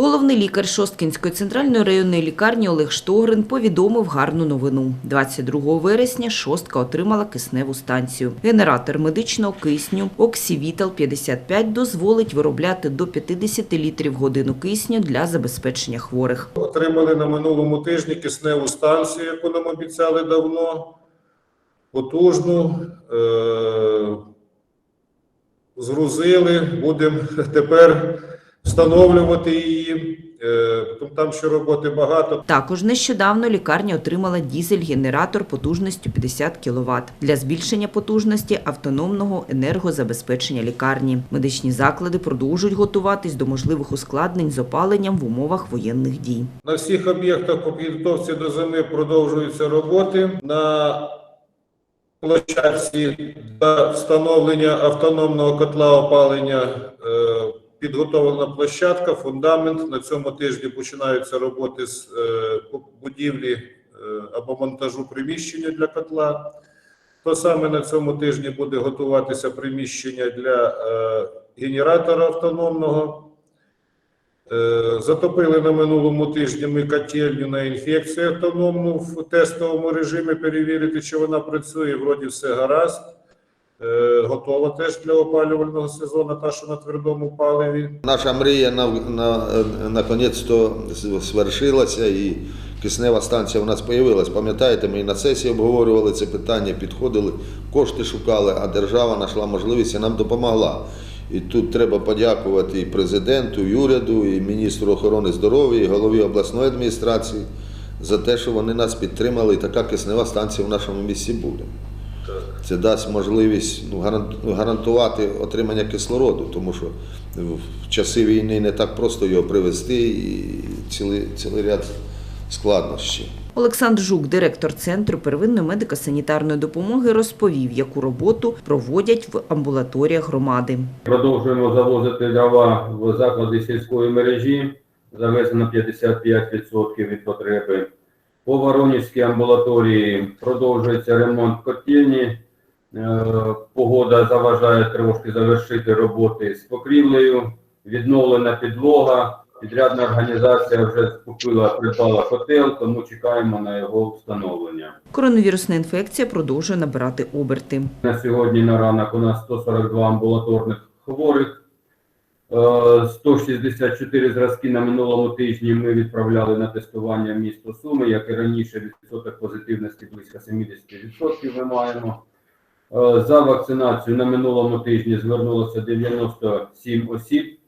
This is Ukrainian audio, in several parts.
Головний лікар Шосткінської центральної районної лікарні Олег Штогрин повідомив гарну новину. 22 вересня Шостка отримала кисневу станцію. Генератор медичного кисню Оксівітал 55 дозволить виробляти до 50 літрів годину кисню для забезпечення хворих. Отримали на минулому тижні кисневу станцію, яку нам обіцяли давно. Потужну. Е- згрузили, будемо тепер встановлювати її. Е- там ще роботи багато. Також нещодавно лікарня отримала дізель-генератор потужністю 50 кВт для збільшення потужності автономного енергозабезпечення лікарні. Медичні заклади продовжують готуватись до можливих ускладнень з опаленням в умовах воєнних дій. На всіх об'єктах по підготовці до зими продовжуються роботи. На площадці для встановлення автономного котла опалення підготовлена площадка, фундамент. На цьому тижні починаються роботи з е, будівлі е, або монтажу приміщення для котла. То саме на цьому тижні буде готуватися приміщення для е, генератора автономного. Затопили на минулому тижні ми котельню на інфекцію автономну в тестовому режимі, перевірити, чи вона працює. Вроді все гаразд. Е, Готова теж для опалювального сезону, та що на твердому паливі. Наша мрія на, на, наконець-то свершилася і киснева станція у нас з'явилась. Пам'ятаєте, ми і на сесії обговорювали це питання, підходили, кошти шукали, а держава знайшла можливість і нам допомогла. І тут треба подякувати і президенту, і уряду, і міністру охорони здоров'я, і голові обласної адміністрації за те, що вони нас підтримали, і така киснева станція в нашому місті буде. Це дасть можливість ну, гаран- гарантувати отримання кислороду, тому що в часи війни не так просто його привезти і цілий, цілий ряд складнощів. Олександр Жук, директор центру первинної медико-санітарної допомоги, розповів, яку роботу проводять в амбулаторіях громади. Продовжуємо завозити дрова в заклади сільської мережі. Завезено 55% від потреби. По Воронівській амбулаторії продовжується ремонт котельні. Е, Погода заважає трошки завершити роботи з покрівлею. Відновлена підлога. Підрядна організація вже купила, придбала котел, тому чекаємо на його встановлення. Коронавірусна інфекція продовжує набирати оберти. На сьогодні на ранок у нас 142 амбулаторних хворих. Е, 164 зразки на минулому тижні ми відправляли на тестування місто Суми, як і раніше, відсоток позитивності близько 70% ми маємо. Е, За вакцинацію на минулому тижні звернулося 97 осіб.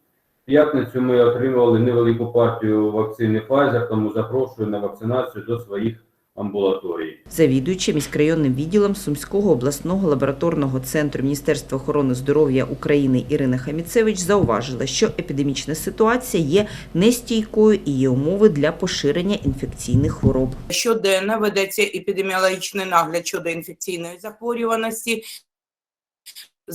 В п'ятницю ми отримували невелику партію вакцини Pfizer, тому запрошую на вакцинацію до своїх амбулаторій. Завідуюча міськрайонним відділом Сумського обласного лабораторного центру Міністерства охорони здоров'я України Ірина Хаміцевич зауважила, що епідемічна ситуація є нестійкою і є умови для поширення інфекційних хвороб. Щоденно ведеться епідеміологічний нагляд щодо інфекційної захворюваності.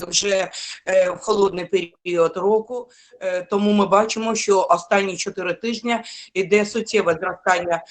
Вже е, в холодний період року, Е, тому ми бачимо, що останні 4 тижні йде суттєве зростання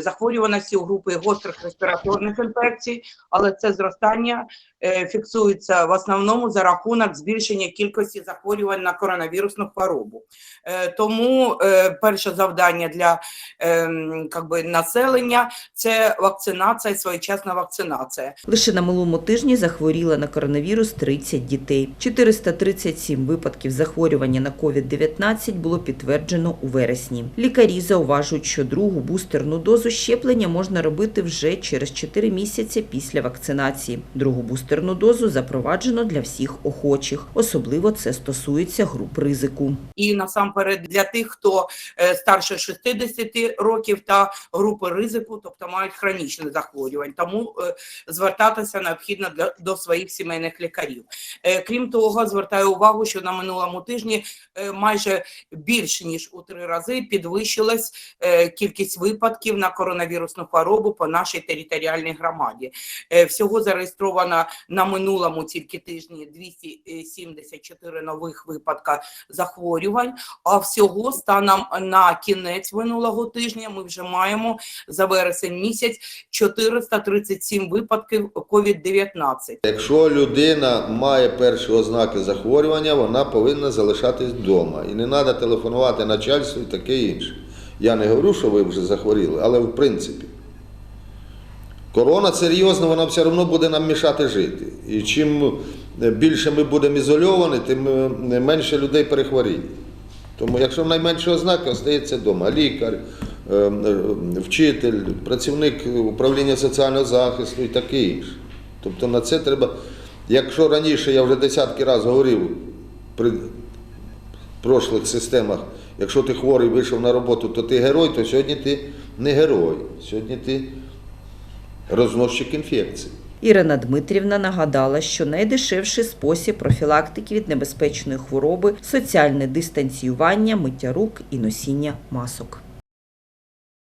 захворюваності у групи гострих респіраторних інфекцій, але це зростання е, фіксується в основному за рахунок збільшення кількості захворювань на коронавірусну хворобу. Е, Тому е, перше завдання для ем, би, населення це вакцинація, своєчасна вакцинація. Лише на минулому тижні захворіла на коронавірус 30 дітей. 437 випадків захворювання на COVID-19 було підтверджено у вересні. Лікарі зауважують, що другу бустерну дозу щеплення можна робити вже через 4 місяці після вакцинації. Другу бустерну дозу запроваджено для всіх охочих. Особливо це стосується груп ризику. І насамперед для тих, хто е, старше 60 років та групи ризику, тобто мають хронічне захворювання. Тому е, звертатися необхідно для, до своїх сімейних лікарів. Е, Крім того, звертаю увагу, що на минулому тижні майже більше ніж у три рази підвищилась кількість випадків випадків на коронавірусну хворобу по нашій територіальній громаді. Е, Всього зареєстровано на минулому тільки тижні 274 нових випадка захворювань. А всього станом на кінець минулого тижня ми вже маємо за вересень місяць 437 випадків COVID-19. Якщо людина має перші ознаки захворювання, вона повинна залишатись вдома. І не треба телефонувати начальству і таке інше. Я не говорю, що ви вже захворіли, але в принципі. Корона серйозно, вона все одно буде нам мішати жити. І чим більше ми будемо ізольовані, тим е, менше людей перехворіє. Тому, якщо найменші ознаки, остається вдома. Лікар, е, е, вчитель, працівник управління соціального захисту і таке інше. Тобто на це треба. Якщо раніше я вже десятки разів говорив при прошлих системах, якщо ти хворий вийшов на роботу, то ти герой, то сьогодні ти не герой. Сьогодні ти розносчик інфекції. Ірина Дмитрівна нагадала, що найдешевший спосіб профілактики від небезпечної хвороби соціальне дистанціювання, миття рук і носіння масок.